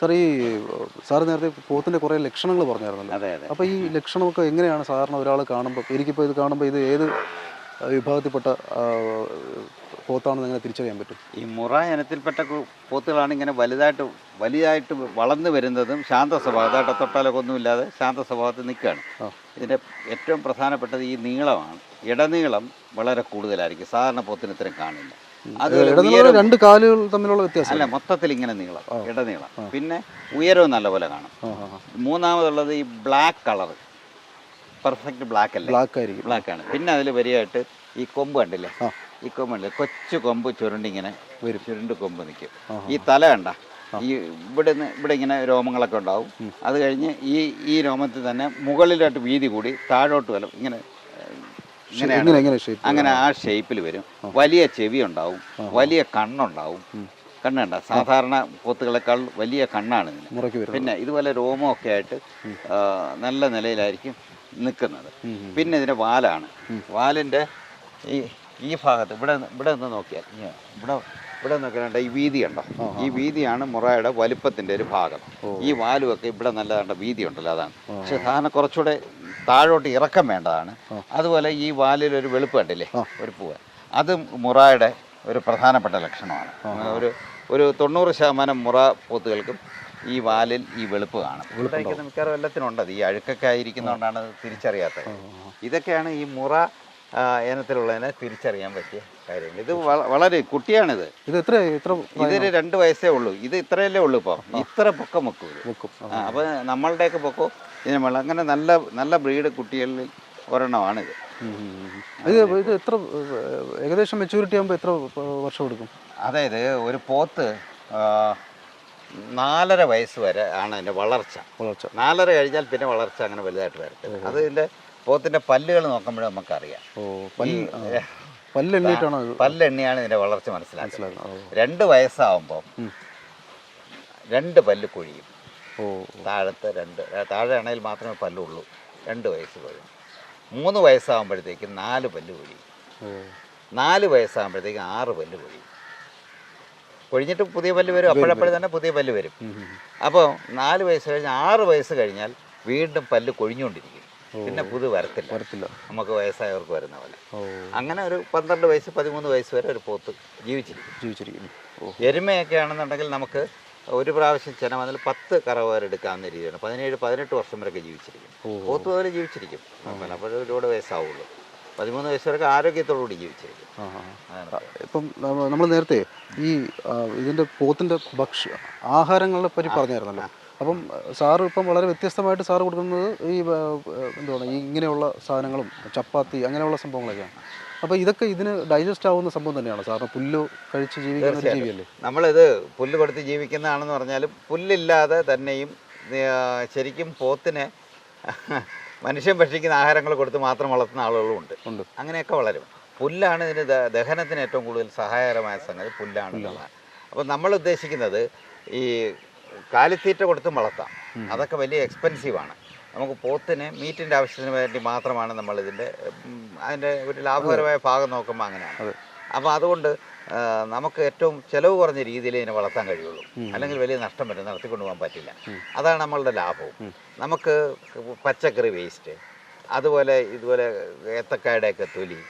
Sir ഈ sir നേരത്തെ പോത്തിന്റെ കുറേ ലക്ഷണങ്ങൾ പറഞ്ഞായിരുന്നല്ലോ. അതെ അതെ. അപ്പോൾ ഈ ലക്ഷണമൊക്കെ എങ്ങനെയാണ് സാധാരണ ഒരാൾ കാണുമ്പോൾ എനിക്കിപ്പോൾ ഇത് കാണുമ്പോൾ ഇത് ഏത് വിഭാഗത്തിൽപ്പെട്ട പോത്താണെന്ന് എങ്ങനെ തിരിച്ചറിയാൻ പറ്റും? ഈ മുറ ഇനത്തിൽപ്പെട്ട പോത്തുകളാണ് ഇങ്ങനെ വലുതായിട്ട് വലിയതായിട്ട് വളർന്നു വരുന്നതും ശാന്ത സ്വഭാവം. അതായിട്ട് തൊട്ടാലൊക്കെ ഒന്നുമില്ലാതെ ശാന്ത സ്വഭാവത്തിൽ നിൽക്കുകയാണ്. ഇതിന്റെ ഏറ്റവും പ്രധാനപ്പെട്ടത് ഈ നീളമാണ്. ഇടനീളം വളരെ കൂടുതലായിരിക്കും. സാധാരണ പോത്തിന് ഇത്രയും കാണില്ല. രണ്ട് കാലുകൾ തമ്മിലുള്ള വ്യത്യാസം. അല്ല മൊത്തത്തിൽ ഇങ്ങനെ നീളം ഇടനീളം. പിന്നെ ഉയരവും നല്ലപോലെ കാണും. മൂന്നാമതുള്ളത് ഈ ബ്ലാക്ക് കളർ പെർഫെക്റ്റ് ബ്ലാക്ക് അല്ലേ? ബ്ലാക്ക് ആയിരിക്കും. ബ്ലാക്ക് ആണ്. പിന്നെ അതിൽ വരികയായിട്ട് ഈ കൊമ്പ് കണ്ടില്ലേ? ഈ കൊമ്പ് കണ്ടില്ലേ? കൊച്ചു കൊമ്പ് ചുരുണ്ടിങ്ങനെ വരും. ചുരുണ്ട് കൊമ്പ് നിൽക്കും. ഈ തല കണ്ട ഈ ഇവിടെ നിന്ന് ഇവിടെ ഇങ്ങനെ രോമങ്ങളൊക്കെ ഉണ്ടാവും. അത് കഴിഞ്ഞ് ഈ ഈ രോമത്തിൽ തന്നെ മുകളിലോട്ട് വീതി കൂടി താഴോട്ട് വലം ഇങ്ങനെ ഇങ്ങനെയാണ് അങ്ങനെ ആ ഷേപ്പിൽ വരും. വലിയ ചെവി ഉണ്ടാവും. വലിയ കണ്ണുണ്ടാവും. കണ്ണുണ്ട സാധാരണ പോത്തുകളെക്കാൾ വലിയ കണ്ണാണ് ഇതിന്. പിന്നെ ഇതുപോലെ രോമമൊക്കെ ആയിട്ട് നല്ല നിലയിലായിരിക്കും നിൽക്കുന്നത്. പിന്നെ ഇതിന്റെ വാലാണ്. വാലിന്റെ ഈ ഈ ഭാഗത്ത് ഇവിടെ ഇവിടെ നിന്ന് നോക്കിയാൽ ഇവിടെ ഇവിടെ നോക്കിയാൽ ഈ വീതി ഉണ്ടോ ഈ വീതിയാണ് മുറയുടെ വലുപ്പത്തിന്റെ ഒരു ഭാഗം. ഈ വാലുമൊക്കെ ഇവിടെ നല്ല കണ്ട വീതി ഉണ്ടല്ലോ അതാണ് പക്ഷെ സാധാരണ കുറച്ചുകൂടെ താഴോട്ട് ഇറക്കം വേണ്ടതാണ്. അതുപോലെ ഈ വാലിൽ ഒരു വെളുപ്പ് കണ്ടില്ലേ? ഒരു പൂവ്. അത് മുറയുടെ ഒരു പ്രധാനപ്പെട്ട ലക്ഷണമാണ്. ഒരു ഒരു തൊണ്ണൂറ് ശതമാനം മുറ പോത്തുകൾക്കും ഈ വാലിൽ ഈ വെളുപ്പ് കാണും. മിക്കവാറും എല്ലാത്തിനും ഉണ്ട് ഈ അഴുക്കൊക്കെ ആയിരിക്കുന്നതുകൊണ്ടാണ് തിരിച്ചറിയാത്തത്. ഇതൊക്കെയാണ് ഈ മുറ ഇനത്തിലുള്ളതിനെ തിരിച്ചറിയാൻ പറ്റിയ കാര്യങ്ങൾ ഇത് വളരെ കുട്ടിയാണിത്. ഇത് എത്ര ഇത്ര ഇതൊരു രണ്ട് വയസ്സേ ഉള്ളൂ. ഇത് ഇത്രയല്ലേ ഉള്ളൂ ഇപ്പോൾ ഇത്ര പൊക്കം വെക്കും വെക്കും. ആ, അപ്പോൾ നമ്മളുടെയൊക്കെ പൊക്കോ ഇതിന് വെള്ളം അങ്ങനെ നല്ല നല്ല ബ്രീഡ് കുട്ടികളിൽ ഒരെണ്ണമാണിത്. ഇത് ഇത് എത്ര ഏകദേശം മെച്ചൂരിറ്റി ആകുമ്പോൾ എത്ര വർഷം എടുക്കും? അതായത് ഒരു പോത്ത് നാലര വയസ്സ് വരെ ആണ് അതിന്റെ വളർച്ച. വളർച്ച. നാലര കഴിഞ്ഞാൽ പിന്നെ വളർച്ച അങ്ങനെ വലുതായിട്ട് വരത്തില്ല. അത് ഇതിന്റെ പോത്തിന്റെ പല്ലുകൾ നോക്കുമ്പോഴേ നമുക്കറിയാം. പല്ലെണ്ണിയാണ് ഇതിന്റെ വളർച്ച മനസ്സിലാക്കുന്നത്. രണ്ട് വയസ്സാവുമ്പോൾ രണ്ട് പല്ല് കൊഴിയും. താഴത്തെ രണ്ട് താഴെ അണയിൽ മാത്രമേ പല്ലുള്ളൂ. രണ്ട് വയസ്സ് കൊഴിയും. മൂന്ന് വയസ്സാകുമ്പോഴത്തേക്ക് നാല് പല്ല് കൊഴിയും. നാല് വയസ്സാകുമ്പോഴത്തേക്ക് ആറ് പല്ല് കൊഴിയും. കൊഴിഞ്ഞിട്ട് പുതിയ പല്ല് വരും അപ്പോഴപ്പോഴും തന്നെ പുതിയ പല്ല് വരും. അപ്പോൾ നാല് വയസ്സ് കഴിഞ്ഞ് ആറ് വയസ്സ് കഴിഞ്ഞാൽ വീണ്ടും പല്ല് കൊഴിഞ്ഞുകൊണ്ടിരിക്കും. പിന്നെ പുതു വരത്തില്ല. വരത്തില്ല. നമുക്ക് വയസ്സായവർക്ക് വരുന്ന പോലെ. അങ്ങനെ ഒരു പന്ത്രണ്ട് വയസ്സ് പതിമൂന്ന് വയസ്സ് വരെ ഒരു പോത്ത് ജീവിച്ചിരിക്കും. ജീവിച്ചിരിക്കും. എരുമയൊക്കെ ആണെന്നുണ്ടെങ്കിൽ നമുക്ക് ഒരു പ്രാവശ്യം ചെന വന്നാൽ പത്ത് കറവാരെടുക്കാവുന്ന രീതിയാണ്. പതിനേഴ് പതിനെട്ട് വർഷം വരെയൊക്കെ ജീവിച്ചിരിക്കും. പോത്ത് പോലെ ജീവിച്ചിരിക്കും. പലപ്പോഴും ഒരുപാട് വയസ്സാവുള്ളൂ. പതിമൂന്ന് വയസ്സ് വരെ ആരോഗ്യത്തോടുകൂടി ജീവിച്ചിരിക്കും. ഇപ്പം നമ്മൾ നേരത്തെ ഈ ഇതിന്റെ പോത്തിന്റെ ഭക്ഷ ആഹാരങ്ങളെ പറ്റി പറഞ്ഞായിരുന്നല്ലോ. അപ്പം സാറ് ഇപ്പം വളരെ വ്യത്യസ്തമായിട്ട് സാറ് കൊടുക്കുന്നത് ഈ എന്തുവാണ് എന്താണ് ഈ ഇങ്ങനെയുള്ള സാധനങ്ങളും ചപ്പാത്തി അങ്ങനെയുള്ള സംഭവങ്ങളൊക്കെയാണ്. അപ്പോൾ ഇതൊക്കെ ഇതിന് ഡൈജസ്റ്റ് ആവുന്ന സംഭവം തന്നെയാണ് സാറിന്? പുല്ല് കഴിച്ച് ജീവിക്കുന്ന ഒരു ജീവിയല്ലേ? നമ്മളിത് പുല്ല് കൊടുത്ത് ജീവിക്കുന്നതാണെന്ന് പറഞ്ഞാലും പുല്ലില്ലാതെ തന്നെയും ശരിക്കും പോത്തിനെ മനുഷ്യൻ ഭക്ഷിക്കുന്ന ആഹാരങ്ങൾ കൊടുത്ത് മാത്രം വളർത്തുന്ന ആളുകളും ഉണ്ട്. ഉണ്ട്. അങ്ങനെയൊക്കെ വളരും. പുല്ലാണ് ഇതിന് ദഹനത്തിന് ഏറ്റവും കൂടുതൽ സഹായകരമായ സംഗതി പുല്ലാണ്. എന്നുള്ളതാണ് അപ്പോൾ നമ്മൾ ഉദ്ദേശിക്കുന്നത് ഈ കാലിത്തീറ്റ കൊടുത്തും വളർത്താം അതൊക്കെ വലിയ എക്സ്പെൻസീവാണ് നമുക്ക് പോത്തിന് മീറ്റിന്റെ ആവശ്യത്തിന് വേണ്ടി മാത്രമാണ് നമ്മൾ ഇതിന്റെ അതിന്റെ ഒരു ലാഭകരമായ ഭാഗം നോക്കുമ്പോൾ അങ്ങനെയാണ്. അപ്പോൾ അതുകൊണ്ട് നമുക്ക് ഏറ്റവും ചിലവ് കുറഞ്ഞ രീതിയിൽ ഇതിനെ വളർത്താൻ കഴിയുള്ളൂ. അല്ലെങ്കിൽ വലിയ നഷ്ടം വരും നടത്തിക്കൊണ്ട് പോകാൻ പറ്റില്ല. അതാണ് നമ്മളുടെ ലാഭവും. നമുക്ക് പച്ചക്കറി വേസ്റ്റ് അതുപോലെ ഇതുപോലെ ഏത്തക്കായുടെയൊക്കെ തൊലി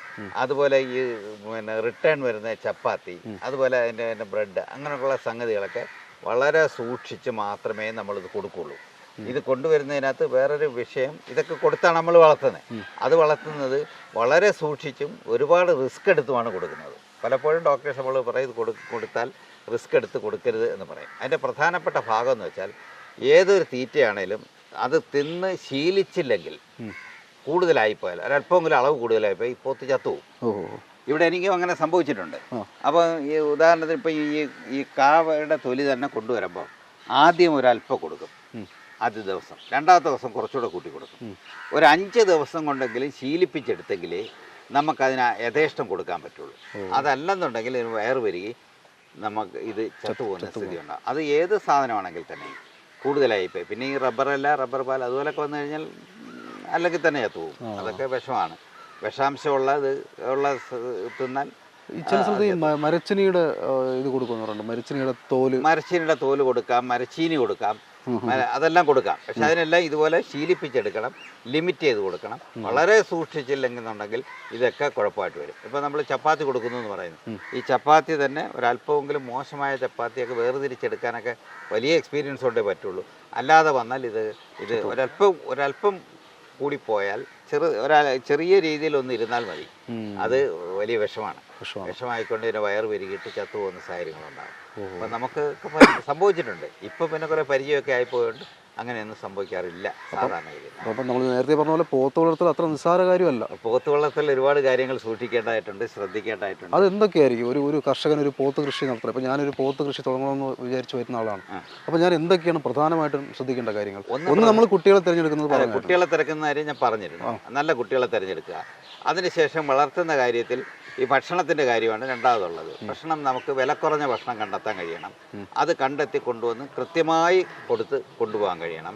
അതുപോലെ ഈ പിന്നെ റിട്ടേൺ വരുന്ന ചപ്പാത്തി അതുപോലെ അതിന്റെ അതിന്റെ ബ്രെഡ് അങ്ങനെയുള്ള സംഗതികളൊക്കെ വളരെ സൂക്ഷിച്ച് മാത്രമേ നമ്മളിത് കൊടുക്കുള്ളൂ. ഇത് കൊണ്ടുവരുന്നതിനകത്ത് വേറൊരു വിഷയം ഇതൊക്കെ കൊടുത്താണ് നമ്മൾ വളർത്തുന്നത്. അത് വളർത്തുന്നത് വളരെ സൂക്ഷിച്ചും ഒരുപാട് റിസ്ക് എടുത്തുമാണ് കൊടുക്കുന്നത്. പലപ്പോഴും ഡോക്ടേഴ്സ് നമ്മൾ പറയും ഇത് കൊടു കൊടുത്താൽ റിസ്ക് എടുത്ത് കൊടുക്കരുത് എന്ന് പറയും. അതിന്റെ പ്രധാനപ്പെട്ട ഭാഗം എന്ന് വെച്ചാൽ ഏതൊരു തീറ്റയാണേലും അത് തിന്ന് ശീലിച്ചില്ലെങ്കിൽ കൂടുതലായിപ്പോയാൽ ഒരല്പമെങ്കിലും അളവ് കൂടുതലായിപ്പോയി പോത്ത് ചത്തുപോകും. ഓ ഇവിടെ എനിക്കും അങ്ങനെ സംഭവിച്ചിട്ടുണ്ട്. അപ്പോൾ ഈ ഉദാഹരണത്തിന് ഇപ്പോൾ ഈ ഈ കാവയുടെ തൊലി തന്നെ കൊണ്ടുവരുമ്പോൾ ആദ്യം ഒരല്പം കൊടുക്കും. ആദ്യ ദിവസം. രണ്ടാമത്തെ ദിവസം കുറച്ചുകൂടെ കൂട്ടി കൊടുക്കും. ഒരു അഞ്ച് ദിവസം കൊണ്ടെങ്കിലും ശീലിപ്പിച്ചെടുത്തെങ്കിലേ നമുക്കതിന് യഥേഷ്ടം കൊടുക്കാൻ പറ്റുള്ളൂ. അതല്ലെന്നുണ്ടെങ്കിൽ വയറ് വരികയും നമുക്ക് ഇത് ചത്തുപോകുന്ന സ്ഥിതി ഉണ്ടാകും അത് ഏത് സാധനമാണെങ്കിൽ തന്നെ കൂടുതലായിപ്പോയി പിന്നെ ഈ റബ്ബറല്ല റബ്ബർ പാൽ അതുപോലൊക്കെ വന്നു കഴിഞ്ഞാൽ അല്ലെങ്കിൽ തന്നെ ചത്തുപോകും. അതൊക്കെ വിഷമാണ്. വിഷാംശമുള്ള ഇത് ഉള്ള തിന്നാൻ തിന്നാൽ ചില സ്ഥലത്ത് ഈ മരച്ചിനിയുടെ ഇത് കൊടുക്കുന്നുണ്ട് മരച്ചിനിയുടെ തോൽ. മരച്ചീനിയുടെ തോൽ കൊടുക്കാം മരച്ചീനി കൊടുക്കാം അതെല്ലാം കൊടുക്കാം. പക്ഷെ അതിനെല്ലാം ഇതുപോലെ ശീലിപ്പിച്ചെടുക്കണം ലിമിറ്റ് ചെയ്ത് കൊടുക്കണം. വളരെ സൂക്ഷിച്ചില്ലെങ്കിൽ ഇതൊക്കെ കുഴപ്പമായിട്ട് വരും. ഇപ്പോൾ നമ്മൾ ചപ്പാത്തി കൊടുക്കുന്നു എന്ന് പറയുന്നു. ഈ ചപ്പാത്തി തന്നെ ഒരല്പമെങ്കിലും മോശമായ ചപ്പാത്തിയൊക്കെ വേർതിരിച്ചെടുക്കാനൊക്കെ വലിയ എക്സ്പീരിയൻസ് കൊണ്ടേ പറ്റുള്ളൂ. അല്ലാതെ വന്നാൽ ഇത് ഇത് ഒരല്പം ഒരല്പം കൂടിപ്പോയാൽ ചെറു ഒരാ ചെറിയ രീതിയിൽ ഒന്ന് ഇരുന്നാൽ മതി. അത് വലിയ വിഷമാണ്. വിഷമായിക്കൊണ്ട് ഇതിന്റെ വയറ് പെരുകിയിട്ട് ചത്തുപോകുന്ന സാഹചര്യങ്ങളുണ്ടാകും. അപ്പം നമുക്ക് സംഭവിച്ചിട്ടുണ്ട്. ഇപ്പം പിന്നെ കുറേ പരിചയമൊക്കെ ആയിപ്പോയതുകൊണ്ട് അങ്ങനെയൊന്നും സംഭവിക്കാറില്ല സാധാരണഗതിയിൽ. അപ്പം നമ്മൾ നേരത്തെ പറഞ്ഞ പോലെ പോത്ത് വളർത്തൽ അത്ര നിസ്സാര കാര്യമല്ല. പോത്ത് വളർത്തൽ ഒരുപാട് കാര്യങ്ങൾ സൂക്ഷിക്കേണ്ടതായിട്ടുണ്ട് ശ്രദ്ധിക്കേണ്ടതായിട്ടുണ്ട്. അത് എന്തൊക്കെയായിരിക്കും? ഒരു ഒരു കർഷകൻ ഒരു പോത്ത് കൃഷി നടത്തുന്നത്. ഇപ്പം ഞാനൊരു പോത്ത് കൃഷി തുടങ്ങണമെന്ന് വിചാരിച്ച് വരുന്ന ആളാണ്. അപ്പോൾ ഞാൻ എന്തൊക്കെയാണ് പ്രധാനമായിട്ടും ശ്രദ്ധിക്കേണ്ട കാര്യങ്ങൾ? ഒന്ന് നമ്മൾ കുട്ടികളെ തിരഞ്ഞെടുക്കുന്നത് കുട്ടികളെ തിരക്കുന്ന കാര്യം ഞാൻ പറഞ്ഞിരുന്നു. നല്ല കുട്ടികളെ തിരഞ്ഞെടുക്കുക. അതിനുശേഷം വളർത്തുന്ന കാര്യത്തിൽ ഈ ഭക്ഷണത്തിന്റെ കാര്യമാണ് രണ്ടാമതുള്ളത്. ഭക്ഷണം നമുക്ക് വില കുറഞ്ഞ ഭക്ഷണം കണ്ടെത്താൻ കഴിയണം. അത് കണ്ടെത്തി കൊണ്ടുവന്ന് കൃത്യമായി കൊടുത്ത് കൊണ്ടുപോകാൻ കഴിയണം.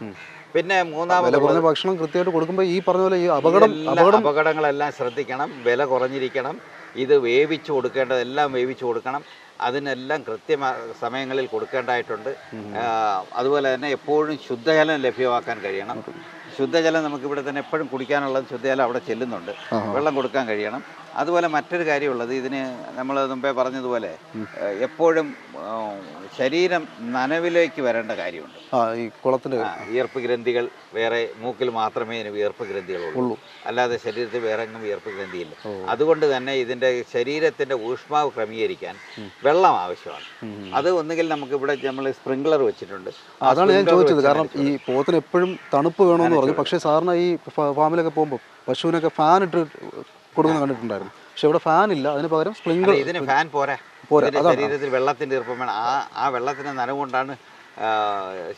പിന്നെ മൂന്നാമത് കുറഞ്ഞ ഭക്ഷണം കൃത്യമായിട്ട് കൊടുക്കുമ്പോൾ ഈ പറഞ്ഞ പോലെ ഈ അപകടം അപകടങ്ങളെല്ലാം ശ്രദ്ധിക്കണം. വില കുറഞ്ഞിരിക്കണം. ഇത് വേവിച്ചു കൊടുക്കേണ്ടതെല്ലാം വേവിച്ചു കൊടുക്കണം. അതിനെല്ലാം കൃത്യ സമയങ്ങളിൽ കൊടുക്കേണ്ടതായിട്ടുണ്ട്. അതുപോലെ തന്നെ എപ്പോഴും ശുദ്ധജലം ലഭ്യമാക്കാൻ കഴിയണം. ശുദ്ധജലം നമുക്കിവിടെ തന്നെ എപ്പോഴും കുടിക്കാനുള്ളത് ശുദ്ധജലം അവിടെ ചെല്ലുന്നുണ്ട്. വെള്ളം കൊടുക്കാൻ കഴിയണം. അതുപോലെ മറ്റൊരു കാര്യമുള്ളത് ഇതിന് നമ്മൾ മുമ്പേ പറഞ്ഞതുപോലെ എപ്പോഴും ശരീരം നനവിലേക്ക് വരേണ്ട കാര്യമുണ്ട്. ഈ കുളത്തിന്റെ ആ, വിയർപ്പ് ഗ്രന്ഥികൾ വേറെ മൂക്കിൽ മാത്രമേ ഇതിന് വിയർപ്പ് ഗ്രന്ഥികളുള്ളൂ. ഉള്ളൂ. അല്ലാതെ ശരീരത്തിൽ വേറെ എങ്ങും വിയർപ്പ് ഗ്രന്ഥിയില്ല. അതുകൊണ്ട് തന്നെ ഇതിന്റെ ശരീരത്തിന്റെ ഊഷ്മാവ് ക്രമീകരിക്കാൻ വെള്ളം ആവശ്യമാണ്. അത് ഒന്നുകിൽ നമുക്ക് ഇവിടെ നമ്മൾ സ്പ്രിംഗ്ലർ വെച്ചിട്ടുണ്ട്. അതാണ് ഞാൻ ചോദിച്ചത്. കാരണം ഈ പോത്തിന് എപ്പോഴും തണുപ്പ് വേണമെന്ന് പറഞ്ഞു. പക്ഷേ സാറിന് ഈ ഫാമിലൊക്കെ പോകുമ്പോൾ പശുവിനൊക്കെ ഫാൻ ഇട്ട് കൊടുക്കുന്നത് കണ്ടിട്ടുണ്ടായിരുന്നു. പക്ഷെ ഇവിടെ ഫാൻ ഇല്ല. അതിന് പകരം സ്പ്രിംഗിൾ ഇതിന് ഫാൻ പോരാ. പോരാ, ശരീരത്തിൽ വെള്ളത്തിന്റെ ഈർപ്പം വേണം. ആ ആ വെള്ളത്തിന്റെ നനവുകൊണ്ടാണ്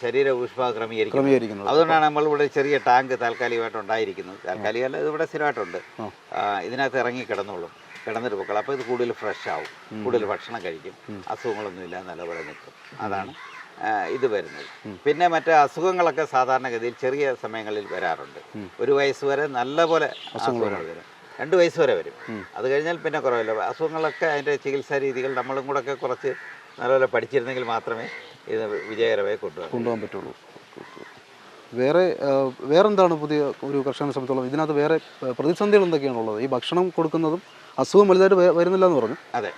ശരീര ഊഷ്മാവ് ക്രമീകരിക്കുന്നത്. അതുകൊണ്ടാണ് നമ്മളിവിടെ ചെറിയ ടാങ്ക് താൽക്കാലികമായിട്ട് ഉണ്ടായിരിക്കുന്നത്. താൽക്കാലികമല്ല ഇവിടെ സ്ഥിരമായിട്ടുണ്ട്. ഇതിനകത്ത് ഇറങ്ങി കിടന്നോളും. കിടന്നിട്ട് പൊക്കൾ അപ്പോൾ ഇത് കൂടുതൽ ഫ്രഷ് ആവും. കൂടുതൽ ഭക്ഷണം കഴിക്കും. അസുഖങ്ങളൊന്നുമില്ല നല്ലപോലെ നിൽക്കും. അതാണ് ഇത് വരുന്നത്. പിന്നെ മറ്റേ അസുഖങ്ങളൊക്കെ സാധാരണഗതിയിൽ ചെറിയ സമയങ്ങളിൽ വരാറുണ്ട്. ഒരു വയസ്സ് വരെ നല്ലപോലെ അസുഖങ്ങൾ വരും. രണ്ട് വയസ്സ് വരെ വരും. അത് കഴിഞ്ഞാൽ പിന്നെ കുറവില്ല. അസുഖങ്ങളൊക്കെ അതിന്റെ ചികിത്സാ രീതികൾ നമ്മളും കൂടെ ഒക്കെ കുറച്ച് നല്ലപോലെ പഠിച്ചിരുന്നെങ്കിൽ മാത്രമേ ഇത് വിജയകരമായി കൊണ്ടുപോകാൻ കൊണ്ടുപോകാൻ പറ്റുള്ളൂ. വേറെ വേറെ വേറെന്താണ് പുതിയ ഒരു കർഷകനെ സംബന്ധിച്ചോളം? ഇതിനകത്ത് വേറെ പ്രതിസന്ധികൾ എന്തൊക്കെയാണ് ഉള്ളത് ഈ ഭക്ഷണം കൊടുക്കുന്നതും അസുഖം വലുതായിട്ട് വരുന്നില്ല എന്ന് പറഞ്ഞു. അതെ.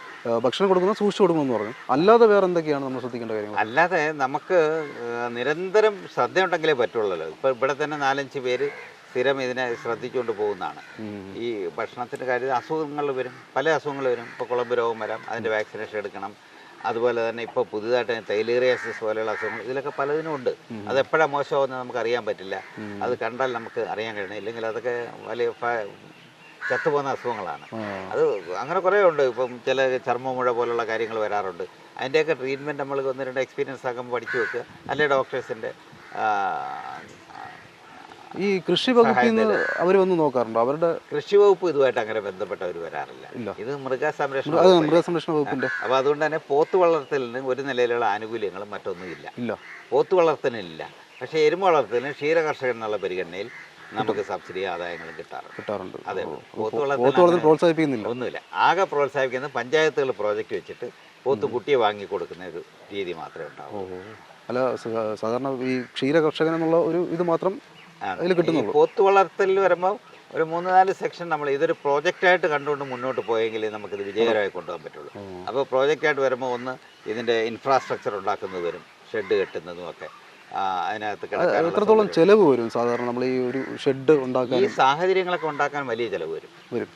ഭക്ഷണം കൊടുക്കുന്ന സൂക്ഷിച്ചു കൊടുക്കണമെന്ന് പറഞ്ഞു. അല്ലാതെ വേറെ എന്തൊക്കെയാണ് നമ്മൾ ശ്രദ്ധിക്കേണ്ട കാര്യങ്ങൾ? അല്ലാതെ നമുക്ക് നിരന്തരം ശ്രദ്ധയുണ്ടെങ്കിലേ പറ്റുള്ളൂ. ഇപ്പം ഇവിടെ തന്നെ നാലഞ്ച് പേര് സ്ഥിരം ഇതിനെ ശ്രദ്ധിച്ചുകൊണ്ട് പോകുന്നതാണ്. ഈ ഭക്ഷണത്തിന്റെ കാര്യത്തിൽ അസുഖങ്ങൾ വരും. പല അസുഖങ്ങൾ വരും. ഇപ്പോൾ കുളമ്പ് രോഗം വരാം. അതിന്റെ വാക്സിനേഷൻ എടുക്കണം. അതുപോലെ തന്നെ ഇപ്പോൾ പുതുതായിട്ട് തൈലേറിയാസിസ് പോലെയുള്ള അസുഖങ്ങൾ ഇതിലൊക്കെ പലതിനും ഉണ്ട്. അത് എപ്പോഴാണ് മോശമാവുന്നത് നമുക്ക് അറിയാൻ പറ്റില്ല. അത് കണ്ടാൽ നമുക്ക് അറിയാൻ കഴിയണം ഇല്ലെങ്കിൽ അതൊക്കെ വലിയ ചത്തുപോകുന്ന അസുഖങ്ങളാണ്. അത് അങ്ങനെ കുറേ ഉണ്ട്. ഇപ്പം ചില ചർമ്മമുഴ പോലുള്ള കാര്യങ്ങൾ വരാറുണ്ട്. അതിന്റെയൊക്കെ ട്രീറ്റ്മെന്റ് നമ്മൾ ഒന്ന് രണ്ട് എക്സ്പീരിയൻസ് ആകുമ്പോൾ പഠിച്ചു വെക്കുക. അല്ലെങ്കിൽ ഡോക്ടേഴ്സിന്റെ ഈ കൃഷി വകുപ്പിൽ നിന്ന് അവർ വന്ന് നോക്കാറുണ്ടോ? അവരുടെ കൃഷി വകുപ്പ് ഇതുമായിട്ട് അങ്ങനെ ബന്ധപ്പെട്ടവർ വരാറില്ല. ഇത് മൃഗസംരക്ഷണ മൃഗസംരക്ഷണ വകുപ്പിന്റെ. അപ്പോൾ അതുകൊണ്ട് തന്നെ പോത്ത് വളർത്തലിന് ഒരു നിലയിലുള്ള ആനുകൂല്യങ്ങളും മറ്റൊന്നും ഇല്ല. പോത്ത് വളർത്തലിനില്ല. പക്ഷേ എരുമ വളർത്തലിന് ക്ഷീരകർഷകൻ എന്നുള്ള പരിഗണനയിൽ നമുക്ക് സബ്സിഡി ആദായങ്ങൾ കിട്ടാറുണ്ട്. കിട്ടാറുണ്ട്. അതെ പോത്ത് വളർത്തൽ പ്രോത്സാഹിപ്പിക്കുന്നില്ല. ഒന്നുമില്ല. ആകെ പ്രോത്സാഹിപ്പിക്കുന്നത് പഞ്ചായത്തുകൾ പ്രോജക്റ്റ് വെച്ചിട്ട് പോത്ത് കുട്ടിയെ വാങ്ങി കൊടുക്കുന്ന ഒരു രീതി മാത്രമേ ഉണ്ടാവൂ അല്ല സാധാരണ ഈ ക്ഷീര കർഷകൻ എന്നുള്ള ഒരു ഇത് മാത്രം അതിൽ കിട്ടുന്നുള്ളൂ. ഈ പോത്ത് വളർത്തലിൽ വരുമ്പോൾ ഒരു മൂന്ന് നാല് സെക്ഷൻ നമ്മൾ ഇതൊരു പ്രോജക്റ്റ് ആയിട്ട് കണ്ടുകൊണ്ട് മുന്നോട്ട് പോയെങ്കിലേ ഇത് വിജയകരമായി കൊണ്ടുപോകാൻ പറ്റുള്ളൂ. അപ്പോൾ പ്രോജക്റ്റ് ആയിട്ട് വരുമ്പോൾ ഒന്ന് ഇതിന്റെ ഇൻഫ്രാസ്ട്രക്ചർ ഉണ്ടാക്കുന്നത് വരും ഷെഡ് കെട്ടുന്നതും ഒക്കെ. അതിനകത്ത് എത്രത്തോളം. ചെലവ് വരും? സാധാരണ നമ്മൾ ഈ ഒരു ഷെഡ് ഉണ്ടാക്കാൻ. ഈ സാഹചര്യങ്ങളൊക്കെ ഉണ്ടാക്കാൻ വലിയ ചിലവ് വരും. വരും.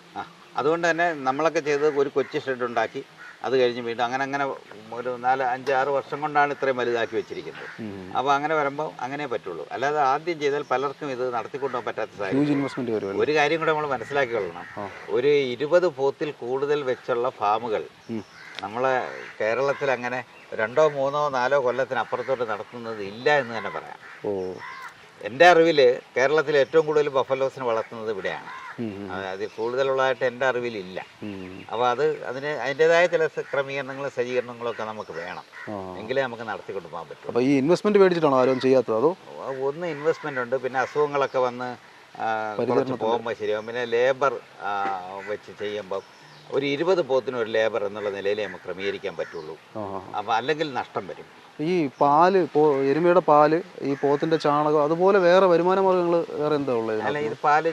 അതുകൊണ്ട് തന്നെ നമ്മളൊക്കെ ചെയ്തത് ഒരു കൊച്ചു ഷെഡ് ഉണ്ടാക്കി അത് കഴിഞ്ഞ് വീണ്ടും അങ്ങനെ അങ്ങനെ ഒരു നാല് അഞ്ച് ആറ് വർഷം കൊണ്ടാണ് ഇത്രയും വലുതാക്കി വെച്ചിരിക്കുന്നത്. അപ്പോൾ അങ്ങനെ വരുമ്പോൾ അങ്ങനെ പറ്റുള്ളൂ. അല്ലാതെ ആദ്യം ചെയ്താൽ പലർക്കും ഇത് നടത്തിക്കൊണ്ടുപോകാൻ പറ്റാത്ത സാഹചര്യം. ഒരു കാര്യം കൂടെ നമ്മൾ മനസ്സിലാക്കി കൊള്ളണം. ഒരു ഇരുപത് പോത്തിൽ കൂടുതൽ വെച്ചുള്ള ഫാമുകൾ നമ്മളെ കേരളത്തിൽ അങ്ങനെ രണ്ടോ മൂന്നോ നാലോ കൊല്ലത്തിന് അപ്പുറത്തോട്ട് നടത്തുന്നത് ഇല്ല എന്ന് തന്നെ പറയാം. എന്റെ അറിവിൽ കേരളത്തിൽ ഏറ്റവും കൂടുതൽ ബഫലോസിനെ വളർത്തുന്നത് ഇവിടെയാണ്. അതിൽ കൂടുതലുള്ളതായിട്ട് എന്റെ അറിവിലില്ല. അപ്പോൾ അത് അതിന് അതിന്റെതായ ചില ക്രമീകരണങ്ങൾ ക്രമീകരണങ്ങളും സജ്ജീകരണങ്ങളും ഒക്കെ നമുക്ക് വേണം. എങ്കിലേ നമുക്ക് നടത്തിക്കൊണ്ട് പോകാൻ പറ്റും. അപ്പോൾ ഈ ഇൻവെസ്റ്റ്മെന്റ് മേടിച്ചിട്ടാണോ ആരും ചെയ്യാത്തത്? അതോ? ഒന്ന് ഇൻവെസ്റ്റ്മെന്റ് ഉണ്ട്. പിന്നെ അസുഖങ്ങളൊക്കെ വന്ന് കുറച്ച് പോകുമ്പോൾ ശരിയാകും പിന്നെ ലേബർ വെച്ച് ചെയ്യുമ്പോൾ ഒരു ഇരുപത് പോത്തിന് ഒരു ലേബർ എന്നുള്ള നിലയിൽ നമുക്ക് ക്രമീകരിക്കാൻ പറ്റുള്ളൂ. അപ്പോൾ അല്ലെങ്കിൽ നഷ്ടം വരും. ഈ പാൽ എരുമയുടെ പാൽ ഈ പോത്തിന്റെ ചാണകം അതുപോലെ വേറെ വരുമാന മാർഗങ്ങൾ വേറെ എന്താ ഉള്ളത് അല്ല? ഇത് പാൽ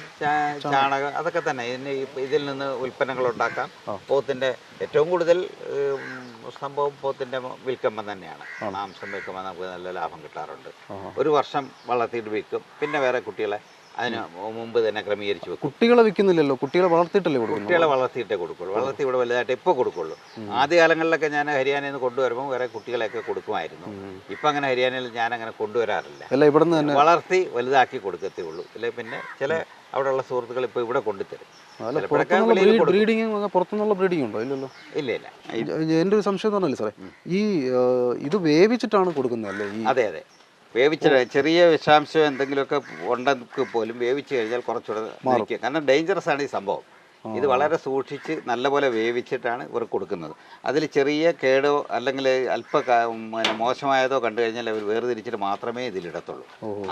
ചാണകം. അതൊക്കെ തന്നെ. ഇതിന് ഇതിൽ നിന്ന് ഉൽപ്പന്നങ്ങൾ ഉണ്ടാക്കാം. പോത്തിന്റെ ഏറ്റവും കൂടുതൽ സംഭവം പോത്തിന്റെ വിൽക്കുമ്പം തന്നെയാണ്. മാംസം വിൽക്കുമ്പോൾ നമുക്ക് നല്ല ലാഭം കിട്ടാറുണ്ട്. ഒരു വർഷം വളർത്തിയിട്ട് വിൽക്കും. പിന്നെ വേറെ കുട്ടികളെ അതിന് മുമ്പ് തന്നെ ക്രമീകരിച്ചു വെക്കും. കുട്ടികളെ വിൽക്കുന്നില്ലല്ലോ? കുട്ടികളെ വളർത്തിയിട്ടല്ലേ കൊടുക്കുന്നത്? കുട്ടികളെ വളർത്തിയിട്ടേ കൊടുക്കുള്ളൂ. വളർത്തി ഇവിടെ വലുതായിട്ട് ഇപ്പോൾ കൊടുക്കുള്ളൂ. ആദ്യ കാലങ്ങളിലൊക്കെ ഞാൻ ഹരിയാനയിൽ നിന്ന് കൊണ്ടുവരുമ്പോൾ വേറെ കുട്ടികളെയൊക്കെ കൊടുക്കുമായിരുന്നു. ഇപ്പം അങ്ങനെ ഹരിയാനയിൽ ഞാൻ അങ്ങനെ കൊണ്ടുവരാറില്ല. അല്ല ഇവിടെ നിന്ന് തന്നെ വളർത്തി വലുതാക്കി കൊടുക്കത്തേ ഉള്ളൂ. അല്ലെ പിന്നെ ചില അവിടെയുള്ള സുഹൃത്തുക്കൾ ഇപ്പോൾ ഇവിടെ കൊണ്ടുതരും. ചിലപ്പോഴൊക്കെ പുറത്തുനിന്നുള്ള കൊടുക്കും. ബ്രീഡിങ് ബ്രീഡിംഗ് ഉണ്ടോ? ഇല്ലല്ലോ. ഇല്ല ഇല്ല. എന്റെ ഒരു സംശയം പറഞ്ഞല്ലേ സാറേ? ഈ ഇത് വേവിച്ചിട്ടാണ് കൊടുക്കുന്നത് അല്ലേ അതെ അതെ. വേവിച്ച ചെറിയ വിഷാംശം എന്തെങ്കിലുമൊക്കെ ഉണ്ടെങ്കിൽ പോലും വേവിച്ച് കഴിഞ്ഞാൽ കുറച്ചുകൂടെ കാരണം ഡേഞ്ചറസ് ആണ് ഈ സംഭവം. ഇത് വളരെ സൂക്ഷിച്ച് നല്ലപോലെ വേവിച്ചിട്ടാണ് ഇവർ കൊടുക്കുന്നത്. അതിൽ ചെറിയ കേടോ അല്ലെങ്കിൽ അല്പ മോശമായതോ കണ്ടു കഴിഞ്ഞാൽ അവർ വേർതിരിച്ചിട്ട് മാത്രമേ ഇതിലിടത്തുള്ളൂ